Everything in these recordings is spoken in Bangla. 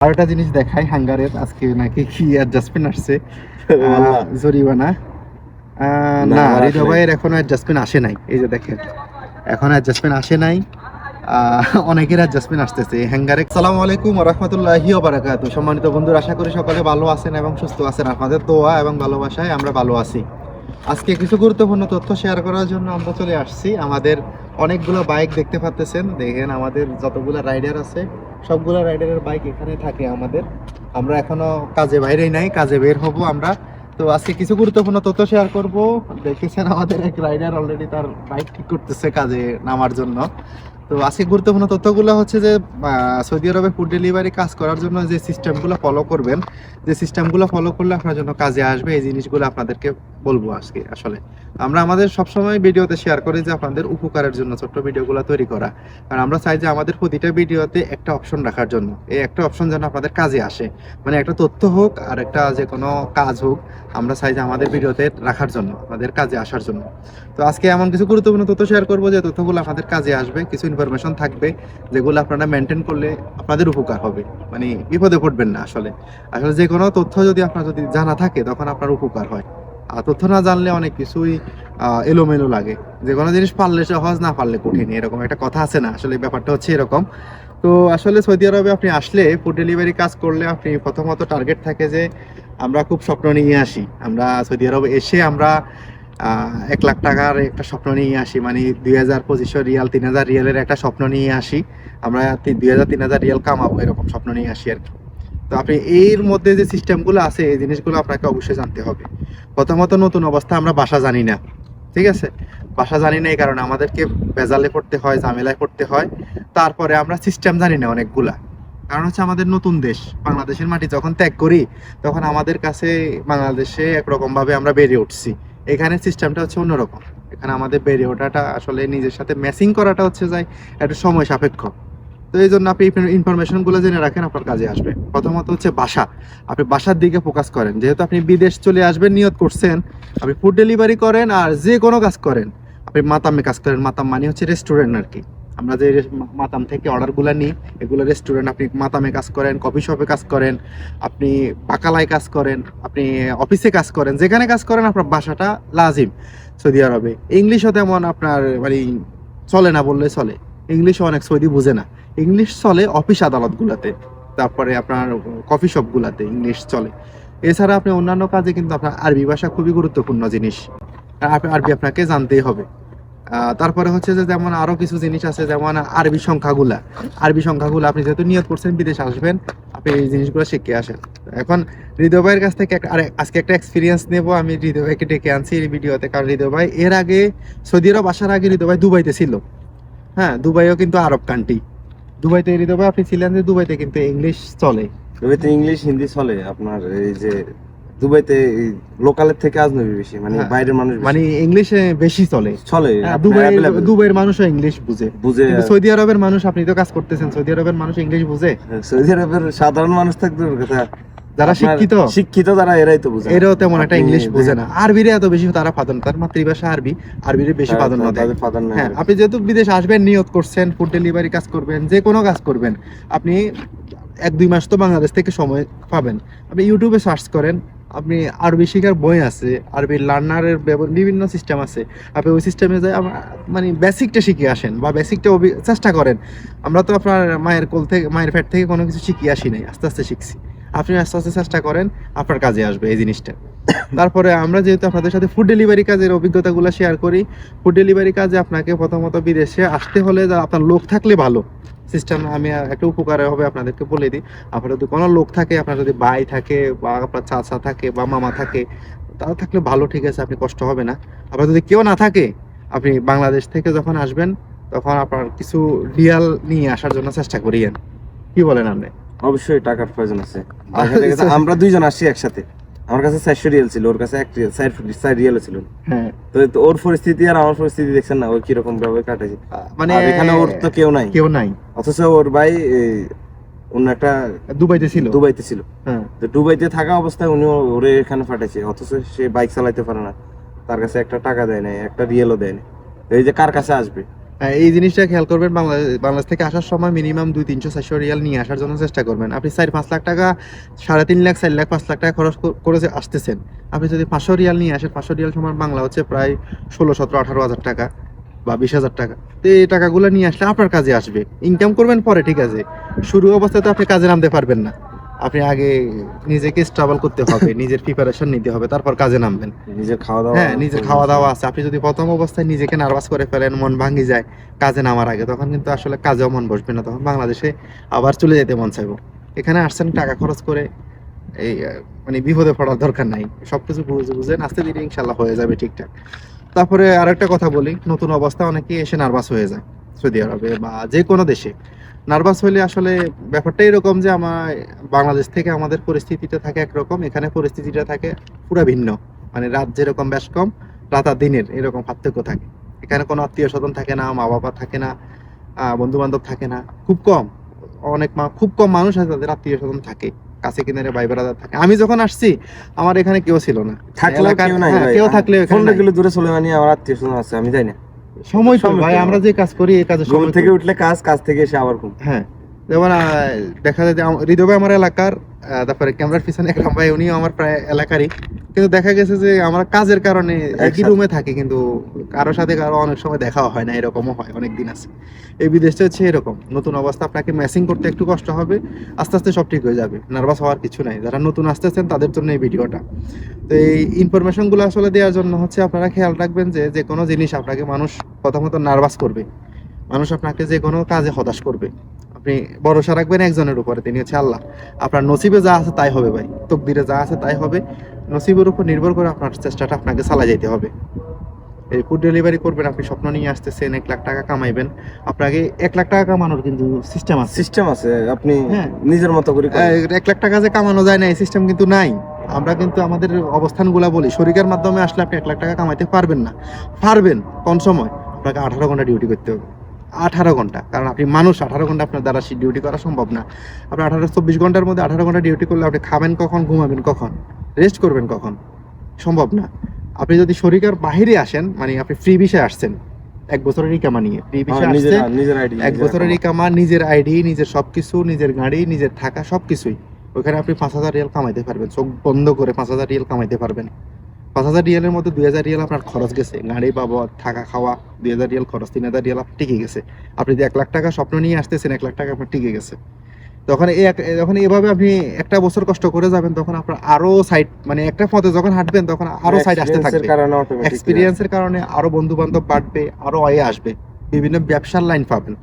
আর একটা জিনিস দেখাই হাঙ্গারের। আজকে নাকি কি অ্যাডজাস্টমেন্ট আসছে? জরিমানা? না, হৃদয় ভাইয়ের এখনও অ্যাডজাস্টমেন্ট আসে নাই। এই যে দেখেন এখন অ্যাডজাস্টমেন্ট আসে নাই। অনেকের অ্যাডজাস্টমেন্ট আসতেছে হ্যাঙ্গারে সালামু আলাইকুম রহমতুল্লাহি বারাকাতু সম্মানিত বন্ধুরা আশা করি সকলে ভালো আছেন এবং সুস্থ আছেন। আপনাদের দোয়া এবং ভালোবাসায় আমরা ভালো আছি। আজকে কিছু গুরুত্বপূর্ণ তথ্য শেয়ার করার জন্য আমরা চলে আসছি। আমাদের অনেকগুলো বাইক দেখতে পাচ্তেছেন। দেখেন আমাদের যতগুলো রাইডার আছে সবগুলো রাইডারের বাইক এখানে থাকে আমাদের। আমরা এখনও কাজে বাইরেই নাই, কাজে বের হব আমরা। তো আজকে কিছু গুরুত্বপূর্ণ তথ্য শেয়ার করব। দেখেছেন আমাদের এক রাইডার অলরেডি তার বাইক ঠিক করতেছে কাজে নামার জন্য। তো আজকে গুরুত্বপূর্ণ তথ্যগুলো হচ্ছে যে সৌদি আরবে ফুড ডেলিভারি কাজ করার জন্য যে সিস্টেমগুলো ফলো করবেন, যে সিস্টেমগুলো ফলো করলে আপনার জন্য কাজে আসবে। এই জিনিসগুলো আপনাদেরকে বলব আজকে আসলে। আমরা আমাদের সবসময় ভিডিওতে শেয়ার করি যে আপনাদের উপকারের জন্য ছোট্ট ভিডিওগুলো তৈরি করা। কারণ আমরা চাই যে আমাদের প্রতিটা ভিডিওতে একটা অপশন রাখার জন্য। এই একটা অপশন যেন আপনাদের কাজে আসে। মানে একটা তথ্য হোক আর একটা যে কোনো কাজ হোক, আমরা চাই যে আমাদের ভিডিওতে রাখার জন্য, আমাদের কাজে আসার জন্য। তো আজকে এমন কিছু গুরুত্বপূর্ণ তথ্য শেয়ার করব যে তথ্যগুলো আপনাদের কাজে আসবে, কিছু ইনফরমেশন থাকবে যেগুলো আপনারা মেনটেন করলে আপনাদের উপকার হবে। মানে বিপদে পড়বেন না আসলে। আসলে যে কোনো তথ্য যদি আপনার যদি জানা থাকে, তখন আপনার উপকার হয়। আর তথ্য না জানলে অনেক কিছুই এলোমেলো লাগে। যে কোনো জিনিস পারলে সহজ, না পারলে কঠিন, এরকম একটা কথা আছে না। আসলে ব্যাপারটা হচ্ছে এরকম। তো আসলে সৌদি আরবে আপনি আসলে ফুড ডেলিভারি কাজ করলে আপনি প্রথমত টার্গেট থাকে যে আমরা খুব স্বপ্ন নিয়ে আসি। আমরা সৌদি আরবে এসে আমরা এক লাখ টাকার একটা স্বপ্ন নিয়ে আসি। মানে দুই হাজার পঁচিশশো রিয়াল, তিন হাজার রিয়ালের একটা স্বপ্ন নিয়ে আসি। আমরা দুই হাজার, তিন হাজার রিয়াল কামাবো এরকম স্বপ্ন নিয়ে আসি আর কি। তো আপনি এর মধ্যে যে সিস্টেমগুলো আছে, এই জিনিসগুলো আপনাকে অবশ্যই জানতে হবে। প্রথমত নতুন অবস্থা, আমরা বাসা জানি না। ঠিক আছে? বাসা জানি না এই কারণে আমাদেরকে বেজালে পড়তে হয়, ঝামেলায় পড়তে হয়। তারপরে আমরা সিস্টেম জানি না অনেকগুলা। কারণ হচ্ছে আমাদের নতুন দেশ। বাংলাদেশের মাটি যখন ত্যাগ করি, তখন আমাদের কাছে বাংলাদেশে একরকম ভাবে আমরা বেড়ে উঠছি। এখানে সিস্টেমটা হচ্ছে অন্যরকম। এখানে আমাদের বেড়ে ওঠাটা আসলে নিজের সাথে ম্যাচিং করাটা হচ্ছে যাই একটা সময় সাপেক্ষ। তো এই জন্য আপনি ইনফরমেশনগুলো জেনে রাখেন, আপনার কাজে আসবে। প্রথমত হচ্ছে বাসা। আপনি বাসার দিকে ফোকাস করেন। যেহেতু আপনি বিদেশ চলে আসবেন নিয়ত করছেন, আপনি ফুড ডেলিভারি করেন আর যে কোনো কাজ করেন। আপনি মাতামে কাজ করেন। মাতাম মানে হচ্ছে রেস্টুরেন্ট আর কি। আমরা যে মাতাম থেকে অর্ডারগুলো নিই, এগুলো রেস্টুরেন্ট আপনি মাতামে কাজ করেন কফি শপে কাজ করেন, আপনি বাকালায় কাজ করেন, আপনি অফিসে কাজ করেন, যেখানে কাজ করেন আপনার বাসাটা লাজিম, সৌদি আরবে। ইংলিশও তেমন আপনার মানে চলে না বললে চলে। ইংলিশও অনেক সৌদি বুঝে না। ইংলিশ চলে অফিস আদালতগুলোতে। তারপরে আপনার কফি শপগুলোতে ইংলিশ চলে। এছাড়া আপনি অন্যান্য কাজে কিন্তু আপনার আরবি ভাষা খুবই গুরুত্বপূর্ণ জিনিস। আরবি আপনাকে জানতেই হবে। তারপরে হচ্ছে যে যেমন আরও কিছু জিনিস আছে, যেমন আরবি সংখ্যাগুলা। আরবি সংখ্যাগুলো আপনি যেহেতু নিয়ত করছেন, বিদেশে আসবেন, আপনি এই জিনিসগুলো শিখে আসেন। এখন হৃদয় ভাইয়ের কাছ থেকে আর, আজকে একটা এক্সপিরিয়েন্স নেব, আমি হৃদয় ভাইকে ডেকে আনছি এই ভিডিওতে। কারণ হৃদয় ভাই, এর আগে সৌদি আরব আসার আগে হৃদয় ভাই দুবাইতে ছিল। হ্যাঁ দুবাইও কিন্তু আরব কান্ট্রি দুবাইতে হৃদয় ভাই, আপনি ছিলেন যে দুবাইতে কিন্তু ইংলিশ চলে। দুবাইতে ইংলিশ হিন্দি চলে। আপনার এই যে দুবাইতে লোকালের থেকে আজনবী বেশি মানে হ্যাঁ। বাইরের মানুষ মানে ইংলিশে বেশি চলে। চলে হ্যাঁ, দুবাই দুবাইয়ের মানুষও ইংলিশ বুঝে। বুঝে সৌদি আরবের মানুষ আপনি তো কাজ করতেছেন সৌদি আরবের মানুষ ইংলিশ বুঝে। সৌদি আরবের সাধারণ মানুষ ওর কথা। যারা শিক্ষিত শিক্ষিত যারা এরাই তো বুঝে এরাও তেমন একটা ইংলিশ বুঝে না। আরবিরে এত বেশি তারা প্রাধান্য তার মাতৃভাষা আরবি। আরবিরে বেশি তারা- প্রাধান্য তাদের প্রাধান্য হ্যাঁ আপনি যেহেতু বিদেশ আসবেন নিয়ত করছেন ফুড ডেলিভারি কাজ করবেন যে কোনো কাজ করবেন আপনি এক দুই মাস তো বাংলাদেশ থেকে সময় পাবেন। আপনি ইউটিউবে সার্চ করেন আপনি আরবি শেখার বই আছে, আরবি লার্নারের বিভিন্ন সিস্টেম আছে। আপনি ওই সিস্টেমে যাই মানে বেসিকটা শিখে আসেন বা বেসিকটা চেষ্টা করেন। আমরা তো আপনার মায়ের কোল থেকে, মায়ের ফ্যাট থেকে কোনো কিছু শিখিয়ে আসি নাই, আস্তে আস্তে শিখছি। আপনি আস্তে আস্তে চেষ্টা করেন, আপনার কাজে আসবে এই জিনিসটা। তারপরে আমরা যেহেতু আপনাদের সাথে ফুড ডেলিভারি কাজের অভিজ্ঞতাগুলো শেয়ার করি ফুড ডেলিভারি কাজে আপনাকে প্রথমত বিদেশে আসতে হলে আপনার লোক থাকলে ভালো। সিস্টেম আমি একটা উপকার হবে আপনাদেরকে বলে দিই। আপনার যদি কোনো লোক থাকে আপনার যদি ভাই থাকে বা আপনার চাচা থাকে বা মামা থাকে তারা থাকলে ভালো ঠিক আছে আপনি কষ্ট হবে না। আপনার যদি কেউ না থাকে আপনি বাংলাদেশ থেকে যখন আসবেন তখন আপনার কিছু রিয়াল নিয়ে আসার জন্য চেষ্টা করিয়েন। কি বলেন আপনি? অবশ্যই টাকার প্রয়োজন আছে। আমরা দুইজন আসি একসাথে। আমার কাছে চারশো রিয়েল ছিল ওর কাছে এক রিয়েল চার রিয়েল ছিল। হ্যাঁ। তো ওর পরিস্থিতি আর আমার পরিস্থিতি দেখছেন না ওই কীরকম ভাবে কাটাইছে। মানে এখানে ওর তো কেউ নাই। কেউ নাই। অথচ ওর ভাই অন্য একটা দুবাইতে ছিল? দুবাইতে ছিল। হ্যাঁ। তো দুবাইতে থাকা অবস্থায় উনি ওরে এখানে পাঠাইছে অথচ সে বাইক চালাইতে পারে না। তার কাছে একটা টাকা দেয় নাই একটা রিয়েলও দেয় নাই। এই যে কার কাছে আসবে? হ্যাঁ, এই জিনিসটা খেয়াল করবেন বাংলাদেশ বাংলাদেশ থেকে আসার সময় মিনিমাম দুই তিনশো চারশো রিয়াল নিয়ে আসার জন্য চেষ্টা করবেন। আপনি চার পাঁচ লাখ টাকা সাড়ে তিন লাখ চার লাখ পাঁচ লাখ টাকা খরচ কর- আসতেছেন আপনি যদি পাঁচশো রিয়াল নিয়ে আসেন পাঁচশো রিয়াল সমান বাংলা হচ্ছে প্রায় ষোলো সতেরো আঠারো হাজার টাকা। বা বিশ হাজার টাকা। তো এই টাকাগুলো নিয়ে আসলে আপনার কাজে আসবে। ইনকাম করবেন পরে ঠিক আছে? শুরু অবস্থায় তো আপনি কাজে নামতে পারবেন না। আপনি আগে নিজেকে স্ট্রাগল করতে হবে নিজের প্রিপারেশন নিতে হবে তারপর কাজে নামবেন। নিজের খাওয়া দাওয়া হ্যাঁ নিজের খাওয়া দাওয়া আছে। আপনি যদি প্রথম অবস্থায় নিজেকে নার্ভাস করে ফেলেন মন ভাঙি যায় কাজে নামার আগে তখন কিন্তু আসলে কাজেও মন বসবে না। তখন বাংলাদেশে আবার চলে যেতে মন চাইব। এখানে আসছেন টাকা খরচ করে এই মানে বিপদে পড়ার দরকার নাই। সবকিছু বুঝে বুঝে আস্তে ধীরে ইনশাল্লাহ হয়ে যাবে ঠিকঠাক। তারপরে আরেকটা কথা বলি, নতুন অবস্থা, অনেকেই এসে নার্ভাস হয়ে যায় সৌদি আরবে বা যে কোনো দেশে। নার্ভাস হলে আসলে ব্যাপারটা এরকম যে আমার বাংলাদেশ থেকে আমাদের পরিস্থিতিটা থাকে একরকম, এখানে পরিস্থিতিটা থাকে পুরো ভিন্ন। মানে রাত যেরকম বেশ কম, রাত আর দিনের এরকম পার্থক্য থাকে। এখানে কোনো আত্মীয় স্বজন থাকে না মা বাবা থাকে না বন্ধু বান্ধব থাকে না, খুব কম। অনেক মা, খুব কম মানুষ আছে তাদের আত্মীয় স্বজন থাকে। কাছে কিনারে ভাই ব্রাদার থাকে। আমি যখন আসছি আমার এখানে কেউ ছিল না। থাকলেও কেউ নাই হ্যাঁ। কেউ থাকলে পনেরো কিলো দূরে চলে মানে আমার আত্মীয় স্বজন আছে আমি যাই না। সময় সময় ভাই আমরা যে কাজ করি এই কাজে সময় থেকে উঠলে কাজ কাজ থেকে এসে আবার হ্যাঁ। যেমন দেখা যায় যে হৃদয় আমার এলাকার তারপরে ক্যামেরার পিছনে একরাম ভাই উনিও আমার প্রায় এলাকারই। কিন্তু দেখা গেছে যে আমরা কাজের কারণে একই। রুমে থাকি কিন্তু কারোর সাথে কারও অনেক সময় দেখাও হয় না এরকমও হয় অনেক দিন আছে। এই বিদেশটা হচ্ছে এরকম নতুন অবস্থা আপনাকে ম্যাচিং করতে একটু কষ্ট হবে আস্তে আস্তে সব ঠিক হয়ে যাবে নার্ভাস হওয়ার কিছু নাই। যারা নতুন আসতেছেন তাদের জন্য এই ভিডিওটা। তো এই ইনফরমেশনগুলো আসলে দেওয়ার জন্য হচ্ছে আপনারা খেয়াল রাখবেন যে যে কোনো জিনিস আপনাকে মানুষ প্রথমত নার্ভাস করবে। মানুষ আপনাকে যে কোনো কাজে হতাশ করবে। আপনি ভরসা রাখবেন একজনের উপরে তিনি হচ্ছে আল্লাহ। আপনার নসিবে যা আছে তাই হবে ভাই তকদিরে যা আছে তাই হবে। নসিবের উপর নির্ভর করে আপনার চেষ্টাটা আপনাকে চালা যেতে হবে। এই ফুড ডেলিভারি করবেন আপনি স্বপ্ন নিয়ে আসতেছেন এক লাখ টাকা কামাইবেন। আপনাকে এক লাখ টাকা কামানোর কিন্তু সিস্টেম আছে। সিস্টেম আছে আপনি হ্যাঁ। নিজের মতো করে এক লাখ টাকা যে কামানো যায় না এই সিস্টেম কিন্তু নাই। আমরা কিন্তু আমাদের অবস্থানগুলা বলি শরিকের মাধ্যমে আসলে আপনি এক লাখ টাকা কামাইতে পারবেন না। পারবেন কোন সময়? আপনাকে আঠারো ঘণ্টা ডিউটি করতে হবে। আঠারো ঘণ্টা। কারণ আপনি মানুষ আঠারো ঘণ্টা আপনার দ্বারা ডিউটি করা সম্ভব না। আপনি আঠারো চব্বিশ ঘণ্টার মধ্যে আঠারো ঘণ্টা ডিউটি করলে আপনি খাবেন কখন ঘুমাবেন কখন? রেস্ট করবেন কখন? সম্ভব না। আপনি যদি শরিকের বাহিরে আসেন মানে আপনি ফ্রি বিষয়ে আসছেন এক বছরের ইকামা নিয়ে ফ্রি হ্যাঁ, বিষয়ে আসছেন এক বছরের ইকামা নিজের আইডি নিজের সবকিছু নিজের গাড়ি নিজের থাকা সবকিছুই। ওখানে আপনি পাঁচ হাজার রিয়াল কামাইতে পারবেন চোখ বন্ধ করে পাঁচ হাজার রিয়াল কামাইতে পারবেন। পাঁচ হাজার রিয়ালের মধ্যে দুই হাজার রিয়াল আপনার খরচ গেছে। গাড়ি বাবদ থাকা খাওয়া দুই হাজার রিয়াল খরচ তিন হাজার রিয়াল আপনার টিকে গেছে। আপনি যে এক লাখ টাকা স্বপ্ন নিয়ে আসতেছেন এক লাখ টাকা আপনার টিকে গেছে। তখন এই যখন এভাবে আপনি একটা বছর কষ্ট করে যাবেন তখন আপনার আরও সাইড মানে একটা পথে যখন হাঁটবেন তখন আরও সাইড আসতে থাকবে। কারণে এক্সপিরিয়েন্সের কারণে আরও বন্ধু বান্ধব বাড়বে আরও অয়ে আসবে। বিভিন্ন ব্যবসার লাইন পাবেন।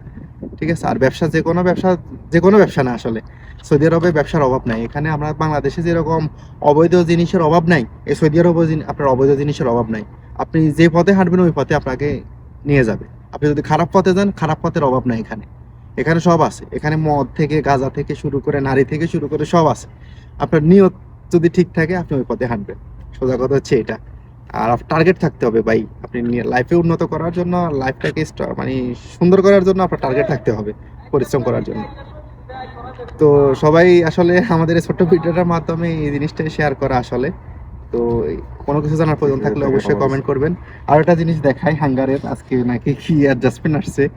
ঠিক আছে? আর ব্যবসা যে কোনো ব্যবসা, যে কোনো ব্যবসা না আসলে। সৌদি আরবে ব্যবসার অভাব নাই। এখানে আমরা বাংলাদেশে যেরকম অবৈধ জিনিসের অভাব নাই, এই সৌদি আরবে আপনার অবৈধ জিনিসের অভাব নাই। আপনি যে পথে হাঁটবেন, ওই পথে আপনাকে নিয়ে যাবে। আপনি যদি খারাপ পথে যান, খারাপ পথের অভাব নাই এখানে। এখানে সব আছে। এখানে মদ থেকে, গাঁজা থেকে শুরু করে, নারী থেকে শুরু করে সব আছে। আপনার নিয়ত যদি ঠিক থাকে, আপনি ওই পথে হাঁটবেন। সোজা কথা হচ্ছে এটা। আর টার্গেট থাকতে হবে ভাই। আপনি লাইফে উন্নত করার জন্য লাইফটাকে মানে সুন্দর করার জন্য আপনার টার্গেট থাকতে হবে পরিশ্রম করার জন্য। তো সবাই আসলে আমাদের এই ছোট্ট ভিডিওটার মাধ্যমে এই জিনিসটাই শেয়ার করা আসলে। তো কোনো কিছু জানার প্রয়োজন থাকলে অবশ্যই কমেন্ট করবেন। আর একটা জিনিস দেখাই হাঙ্গারের আজকে নাকি কি অ্যাডজাস্টমেন্ট আসছে?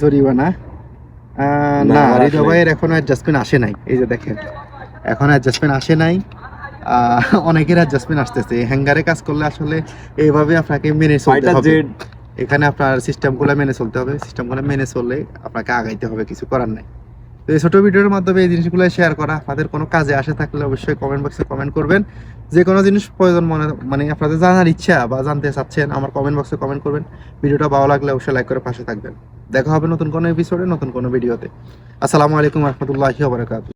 জরিমানা? না, আসলে- ভাইয়ের এখনও অ্যাডজাস্টমেন্ট আসে নাই। এই যে দেখেন এখন অ্যাডজাস্টমেন্ট আসে নাই। অনেকের অ্যাডজাস্টমেন্ট আসতেছে। হ্যাঙ্গারে কাজ করলে আসলে এইভাবে আপনাকে মেনে চলতে হবে। এখানে আপনার সিস্টেমগুলো মেনে চলতে হবে। সিস্টেমগুলো মেনে চললে আপনাকে আগাইতে হবে কিছু করার নাই। তো এই ছোট ভিডিওর মাধ্যমে এই জিনিসগুলো শেয়ার করা। আপনাদের কোনো কাজে আসে থাকলে অবশ্যই কমেন্ট বক্সে কমেন্ট করবেন। যে কোনো জিনিস প্রয়োজন মনে মানে আপনাদের জানার ইচ্ছা বা জানতে চাচ্ছেন আমার কমেন্ট বক্সে কমেন্ট করবেন। ভিডিওটা ভালো লাগলে অবশ্যই লাইক করে পাশে থাকবেন। দেখা হবে নতুন কোনো এপিসোডে নতুন কোনো ভিডিওতে আসসালামু আলাইকুম রহমতুল্লাহি